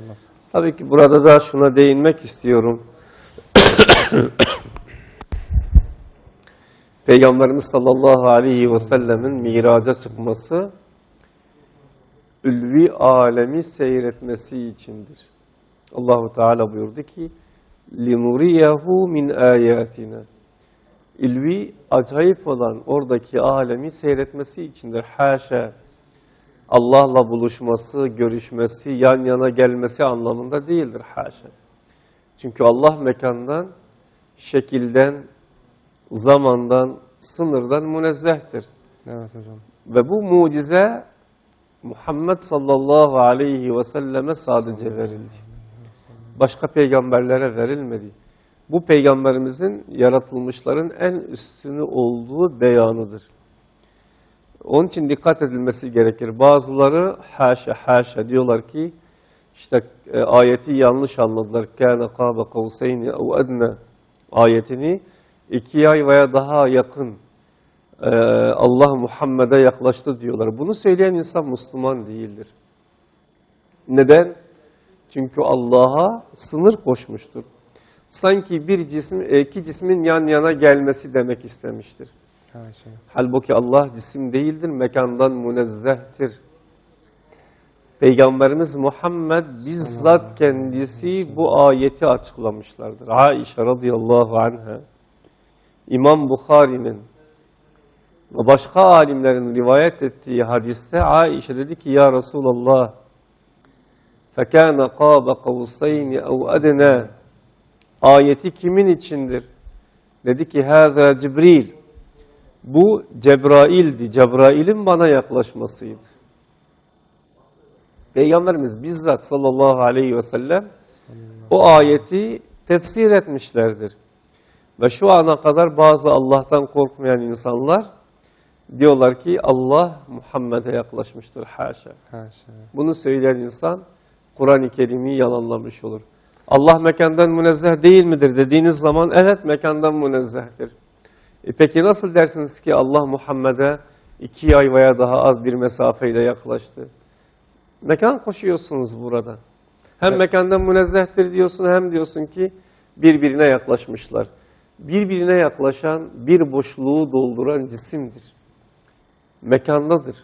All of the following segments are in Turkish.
Eyvallah. Tabii ki burada da şuna değinmek istiyorum. Peygamberimiz sallallahu aleyhi ve sellemin miraca çıkması ülvi alemi seyretmesi içindir. Allahu Teala buyurdu ki linuriyahu min ayatina. İlvi acayip olan oradaki alemi seyretmesi içindir. Haşa. Allah'la buluşması, görüşmesi, yan yana gelmesi anlamında değildir haşa. Çünkü Allah mekandan, şekilden, zamandan, sınırdan münezzehtir. Evet hocam. Ve bu mucize Muhammed sallallahu aleyhi ve selleme sadece verildi. Başka peygamberlere verilmedi. Bu peygamberimizin yaratılmışların en üstünü olduğu beyanıdır. Onun için dikkat edilmesi gerekir. Bazıları haşa haşa diyorlar ki işte e, ayeti yanlış anladılar. Kâne kâbe kavseyni ev edne ayetini iki ay veya daha yakın e, Allah Muhammed'e yaklaştı diyorlar. Bunu söyleyen insan Müslüman değildir. Neden? Çünkü Allah'a sınır koşmuştur. Sanki bir cisim, e, iki cismin yan yana gelmesi demek istemiştir. Haşa. Halbuki Allah cisim değildir, mekandan münezzehtir. Peygamberimiz Muhammed bizzat kendisi bu ayeti açıklamışlardır. Aişe radıyallahu anha, İmam Bukhari'nin ve başka alimlerin rivayet ettiği hadiste Aişe dedi ki Ya Resulallah فَكَانَ قَابَ قَوْسَيْنِ اَوْ اَدْنَا Ayeti kimin içindir? Dedi ki هَذَا Cibril bu Cebrail'di. Cebrail'in bana yaklaşmasıydı. Peygamberimiz bizzat sallallahu aleyhi ve sellem o ayeti tefsir etmişlerdir. Ve şu ana kadar bazı Allah'tan korkmayan insanlar diyorlar ki Allah Muhammed'e yaklaşmıştır. Haşa. Haşa. Bunu söyleyen insan Kur'an-ı Kerim'i yalanlamış olur. Allah mekandan münezzeh değil midir dediğiniz zaman evet mekandan münezzehtir. E peki nasıl dersiniz ki Allah Muhammed'e iki ay veya daha az bir mesafeyle yaklaştı? Mekan koşuyorsunuz burada. Hem Evet. mekandan münezzehtir diyorsun hem diyorsun ki birbirine yaklaşmışlar. Birbirine yaklaşan bir boşluğu dolduran cisimdir. Mekandadır.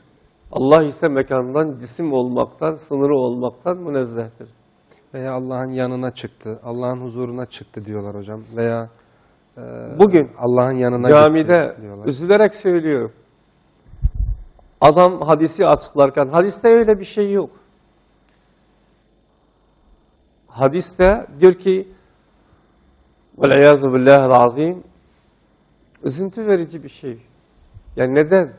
Allah ise mekandan cisim olmaktan, sınırı olmaktan münezzehtir. Veya Allah'ın yanına çıktı, Allah'ın huzuruna çıktı diyorlar hocam. Veya Bugün Allah'ın yanına Camide gitti diyorlar. üzülerek söylüyorum. Adam hadisi açıklarken hadiste öyle bir şey yok. Hadiste diyor ki وَالْعِيَاذُ بِاللّٰهِ الْعَظِيمِ Üzüntü verici bir şey. Yani neden?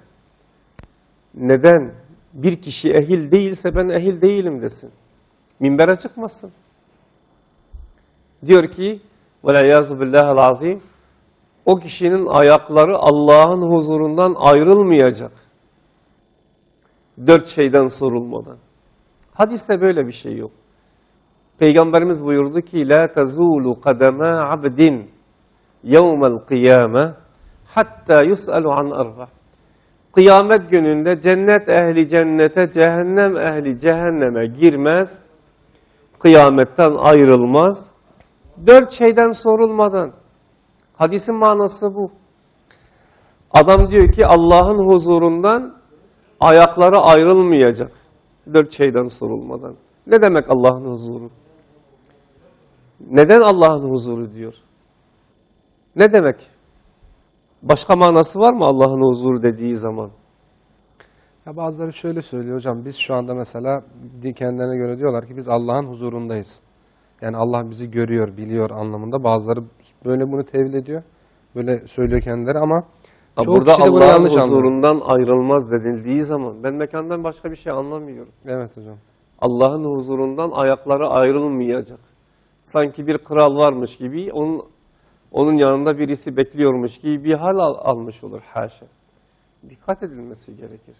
Neden bir kişi ehil değilse ben ehil değilim desin. Minbere çıkmasın. Diyor ki Veleyyâzu billâhel azîm. O kişinin ayakları Allah'ın huzurundan ayrılmayacak. Dört şeyden sorulmadan. Hadiste böyle bir şey yok. Peygamberimiz buyurdu ki la tazulu kademe abdin yevmel kıyame hatta yus'alu an arba. Kıyamet gününde cennet ehli cennete, cehennem ehli cehenneme girmez, kıyametten ayrılmaz. Dört şeyden sorulmadan. Hadisin manası bu. Adam diyor ki Allah'ın huzurundan ayakları ayrılmayacak. Dört şeyden sorulmadan. Ne demek Allah'ın huzuru? Neden Allah'ın huzuru diyor? Ne demek? Başka manası var mı Allah'ın huzuru dediği zaman? Ya bazıları şöyle söylüyor hocam. Biz şu anda mesela di- kendilerine göre diyorlar ki biz Allah'ın huzurundayız. Yani Allah bizi görüyor, biliyor anlamında. Bazıları böyle bunu tevil ediyor. Böyle söylüyor kendileri ama Ha, çoğu Burada kişi de bunu Allah'ın yanlış anlıyor. huzurundan ayrılmaz denildiği zaman ben mekandan başka bir şey anlamıyorum. Evet hocam. Allah'ın huzurundan ayakları ayrılmayacak. Sanki bir kral varmış gibi onun onun yanında birisi bekliyormuş gibi bir hal al- almış olur haşa. Dikkat edilmesi gerekir.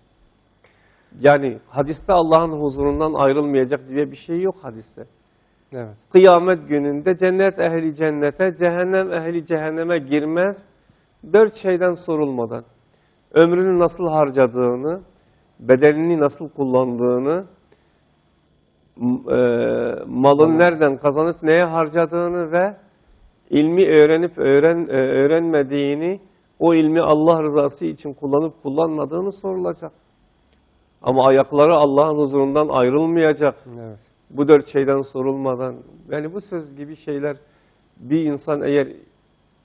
Yani hadiste Allah'ın huzurundan ayrılmayacak diye bir şey yok hadiste. Evet. Kıyamet gününde cennet ehli cennete, cehennem ehli cehenneme girmez. Dört şeyden sorulmadan. Ömrünü nasıl harcadığını, bedenini nasıl kullandığını, e, malın nereden kazanıp neye harcadığını ve ilmi öğrenip öğren e, öğrenmediğini, o ilmi Allah rızası için kullanıp kullanmadığını sorulacak. Ama ayakları Allah'ın huzurundan ayrılmayacak. Evet. Bu dört şeyden sorulmadan. Yani bu söz gibi şeyler bir insan eğer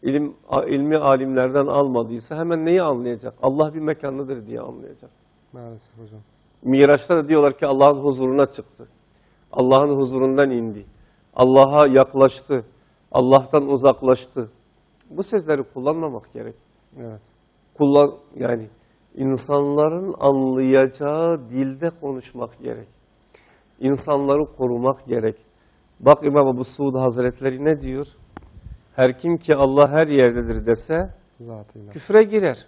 ilim ilmi alimlerden almadıysa hemen neyi anlayacak? Allah bir mekanlıdır diye anlayacak. Maalesef hocam. Miraç'ta da diyorlar ki Allah'ın huzuruna çıktı. Allah'ın huzurundan indi. Allah'a yaklaştı. Allah'tan uzaklaştı. Bu sözleri kullanmamak gerek. Evet. Kullan yani insanların anlayacağı dilde konuşmak gerek. İnsanları korumak gerek. Bak İmam Ebu Suud Hazretleri ne diyor? Her kim ki Allah her yerdedir dese Zatıyla. küfre girer.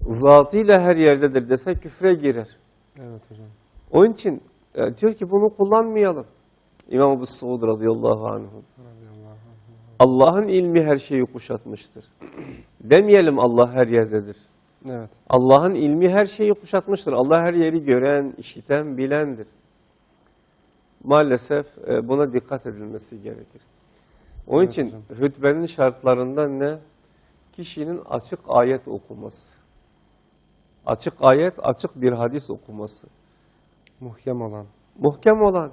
Zatıyla her yerdedir dese küfre girer. Evet hocam. Onun için e, diyor ki bunu kullanmayalım. İmam Ebu Suud radıyallahu anh. Radıyallahu anh. Allah'ın ilmi her şeyi kuşatmıştır. Demeyelim Allah her yerdedir. Evet. Allah'ın ilmi her şeyi kuşatmıştır. Allah her yeri gören, işiten, bilendir. Maalesef e, buna dikkat edilmesi gerekir. Onun Evet için hocam. hutbenin şartlarından ne? Kişinin açık ayet okuması. Açık ayet, açık bir hadis okuması. Muhkem olan. Muhkem olan.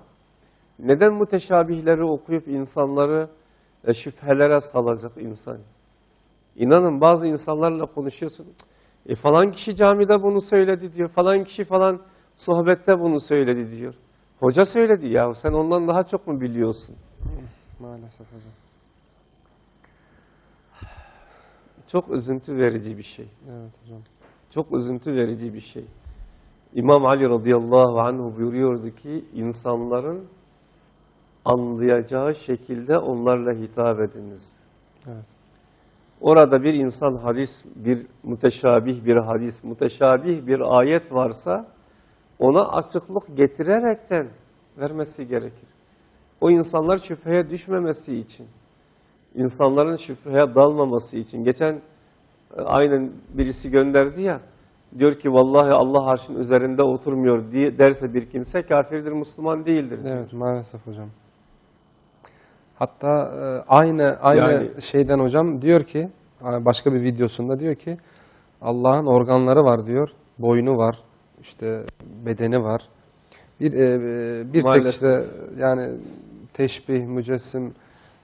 Neden müteşabihleri okuyup insanları e, şüphelere salacak insan? İnanın bazı insanlarla konuşuyorsun. E falan kişi camide bunu söyledi diyor. Falan kişi falan sohbette bunu söyledi diyor. Hoca söyledi ya sen ondan daha çok mu biliyorsun? Maalesef hocam. Çok üzüntü verici bir şey. Evet hocam. Çok üzüntü verici bir şey. İmam Ali radıyallahu anhu buyuruyordu ki insanların anlayacağı şekilde onlarla hitap ediniz. Evet. Orada bir insan hadis, bir müteşabih bir hadis, müteşabih bir ayet varsa ona açıklık getirerekten vermesi gerekir. O insanlar şüpheye düşmemesi için, insanların şüpheye dalmaması için. Geçen e, aynen birisi gönderdi ya, diyor ki vallahi Allah arşın üzerinde oturmuyor diye derse bir kimse kafirdir, Müslüman değildir. diyor. Evet maalesef hocam. Hatta e, aynı aynı Yani- şeyden hocam diyor ki başka bir videosunda diyor ki Allah'ın organları var diyor. Boynu var. İşte bedeni var. Bir e, e, bir tek Maalesef. işte yani teşbih, mücessim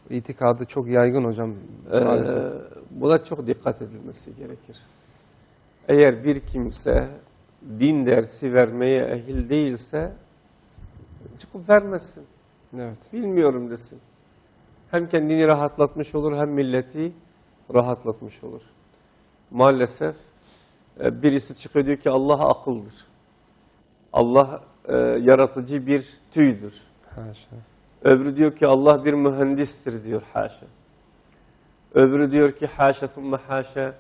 itikadı çok yaygın hocam. Ee, Maalesef. buna çok dikkat edilmesi gerekir. Eğer bir kimse din dersi vermeye ehil değilse çıkıp vermesin. Evet. Bilmiyorum desin. Hem kendini rahatlatmış olur hem milleti rahatlatmış olur. Maalesef birisi çıkıyor diyor ki Allah akıldır. Allah e, yaratıcı bir tüydür. Haşa. Öbürü diyor ki Allah bir mühendistir diyor haşa. Öbürü diyor ki haşa thumme haşa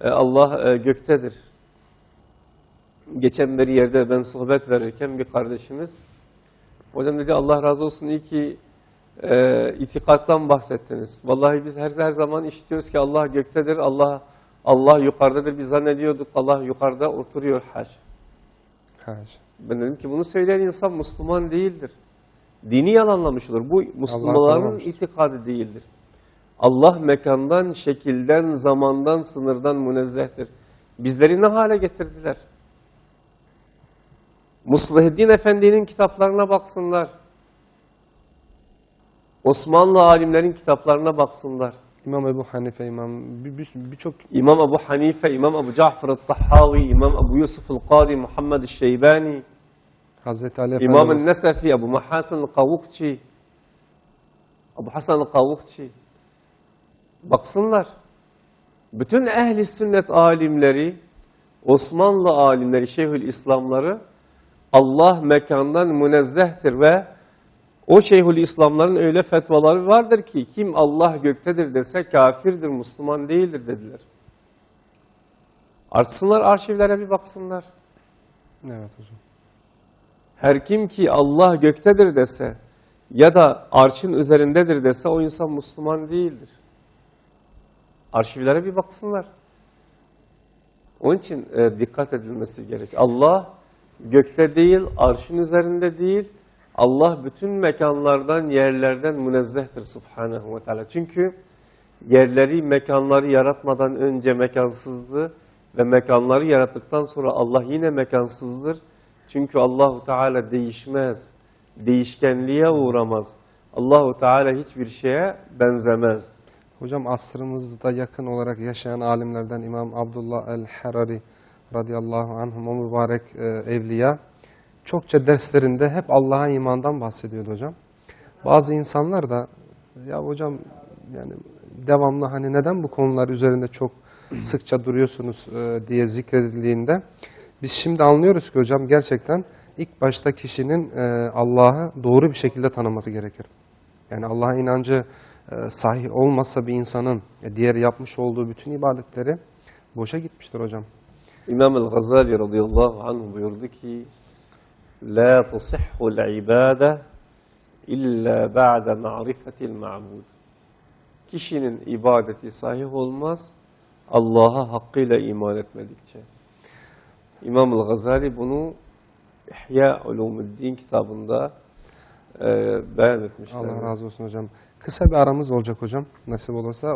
e, Allah e, göktedir. Geçen bir yerde ben sohbet verirken bir kardeşimiz hocam dedi Allah razı olsun iyi ki e, itikattan bahsettiniz. Vallahi biz her her zaman işitiyoruz ki Allah göktedir, Allah Allah yukarıdadır. Biz zannediyorduk Allah yukarıda oturuyor haşa. Haşa. Ben dedim ki bunu söyleyen insan Müslüman değildir. Dini yalanlamış olur. Bu Müslümanların itikadı değildir. Allah mekandan, şekilden, zamandan, sınırdan münezzehtir. Bizleri ne hale getirdiler? Muslihiddin Efendi'nin kitaplarına baksınlar. Osmanlı alimlerin kitaplarına baksınlar. İmam Ebu Hanife, İmam bir- bir- birçok İmam Ebu Hanife, İmam Ebu Cafer el-Tahavi, İmam Ebu Yusuf el-Kadi, Muhammed el-Şeybani, Hazreti Ali İmam el-Nesefi, Ebu Mahasen el-Kavukçi, Ebu Hasan el-Kavukçi. Baksınlar. Bütün ehli sünnet alimleri, Osmanlı alimleri, Şeyhül İslamları Allah mekandan münezzehtir ve o Şeyhül İslamların öyle fetvaları vardır ki kim Allah göktedir dese kafirdir, Müslüman değildir dediler. Açsınlar arşivlere bir baksınlar. Evet hocam. Her kim ki Allah göktedir dese ya da arşın üzerindedir dese o insan Müslüman değildir. Arşivlere bir baksınlar. Onun için e, dikkat edilmesi gerek. Allah gökte değil, arşın üzerinde değil. Allah bütün mekanlardan, yerlerden münezzehtir subhanehu ve teala. Çünkü yerleri, mekanları yaratmadan önce mekansızdı ve mekanları yarattıktan sonra Allah yine mekansızdır. Çünkü Allahu Teala değişmez, değişkenliğe uğramaz. Allahu Teala hiçbir şeye benzemez. Hocam asrımızda yakın olarak yaşayan alimlerden İmam Abdullah el-Harari radıyallahu anhum o mübarek e, evliya çokça derslerinde hep Allah'a imandan bahsediyordu hocam. Bazı insanlar da ya hocam yani devamlı hani neden bu konular üzerinde çok sıkça duruyorsunuz e, diye zikredildiğinde biz şimdi anlıyoruz ki hocam gerçekten ilk başta kişinin e, Allah'ı doğru bir şekilde tanıması gerekir. Yani Allah'a inancı e, sahih olmazsa bir insanın e, diğer yapmış olduğu bütün ibadetleri boşa gitmiştir hocam. İmam el-Gazali radıyallahu anh buyurdu ki La tasihhul ibade illa ba'de ma'rifetil ma'bud. Kişinin ibadeti sahih olmaz Allah'a hakkıyla iman etmedikçe. İmam el-Gazali bunu İhya Ulumuddin kitabında e, beyan etmişler. Allah razı olsun hocam. Kısa bir aramız olacak hocam nasip olursa.